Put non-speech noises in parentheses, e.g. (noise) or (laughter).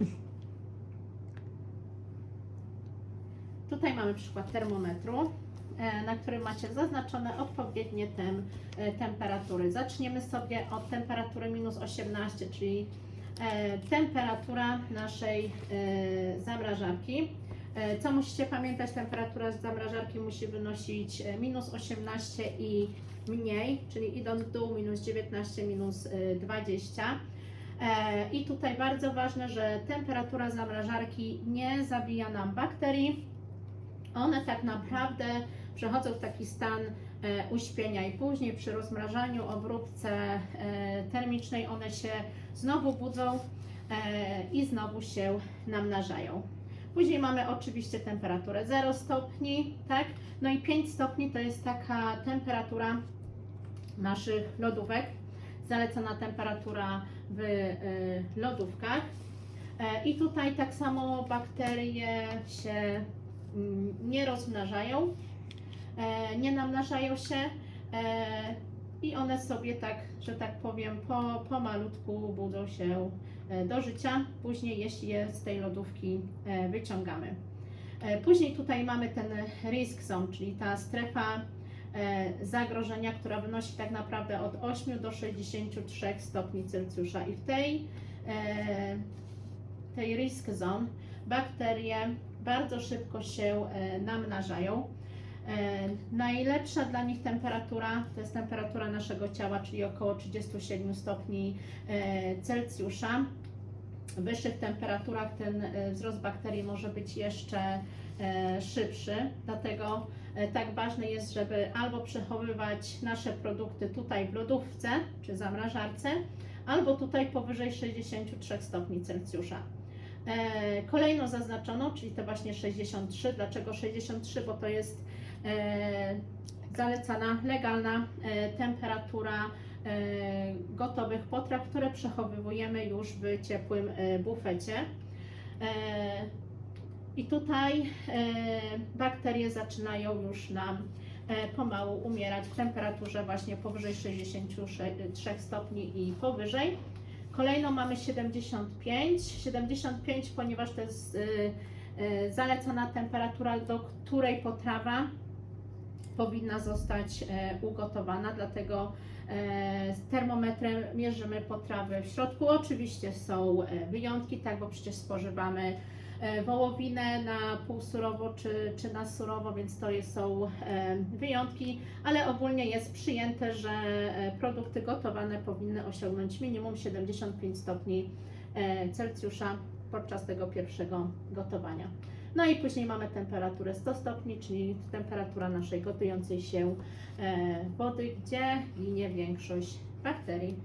(laughs) Tutaj mamy przykład termometru, e, na którym macie zaznaczone odpowiednie tem, e, temperatury. Zaczniemy sobie od temperatury minus 18, czyli e, temperatura naszej zamrażarki. Co musicie pamiętać, temperatura zamrażarki musi wynosić minus 18 i mniej, czyli idąc w dół minus 19, minus e, 20. E, I tutaj bardzo ważne, że temperatura zamrażarki nie zabija nam bakterii. One tak naprawdę przechodzą w taki stan e, uśpienia i później przy rozmrażaniu, obróbce e, termicznej one się znowu budzą i znowu się namnażają. Później mamy oczywiście temperaturę 0 stopni, tak? No i 5 stopni to jest taka temperatura naszych lodówek, zalecana temperatura w e, lodówkach. E, I tutaj tak samo bakterie się mm, nie rozmnażają, e, nie namnażają się i one sobie tak, że tak powiem, po, pomalutku budzą się do życia, później jeśli je z tej lodówki wyciągamy. Później tutaj mamy ten risk zone, czyli ta strefa zagrożenia, która wynosi tak naprawdę od 8 do 63 stopni Celsjusza i w tej, e, tej risk zone bakterie bardzo szybko się e, namnażają. E, Najlepsza dla nich temperatura to jest temperatura naszego ciała, czyli około 37 stopni e, Celsjusza. W wyższych temperaturach ten e, wzrost bakterii może być jeszcze e, szybszy, dlatego e, tak ważne jest, żeby albo przechowywać nasze produkty tutaj w lodówce czy zamrażarce, albo tutaj powyżej 63 stopni Celsjusza. E, Kolejno zaznaczono, czyli to właśnie 63. Dlaczego 63? Bo to jest e, zalecana, legalna e, temperatura e, gotowych potraw, które przechowywujemy już w ciepłym e, bufecie. E, I tutaj e, bakterie zaczynają już nam e, pomału umierać w temperaturze właśnie powyżej 63 stopni i powyżej. Kolejną mamy 75. 75, ponieważ to jest y, zalecana temperatura, do której potrawa powinna zostać e, ugotowana, dlatego e, z termometrem mierzymy potrawy w środku. Oczywiście są e, wyjątki, tak, bo przecież spożywamy e, wołowinę na półsurowo czy, czy na surowo, więc to są e, wyjątki, ale ogólnie jest przyjęte, że e, produkty gotowane powinny osiągnąć minimum 75 stopni e, Celsjusza podczas tego pierwszego gotowania. No i później mamy temperaturę 100 stopni, czyli temperatura naszej gotującej się e, wody, gdzie ginie większość bakterii.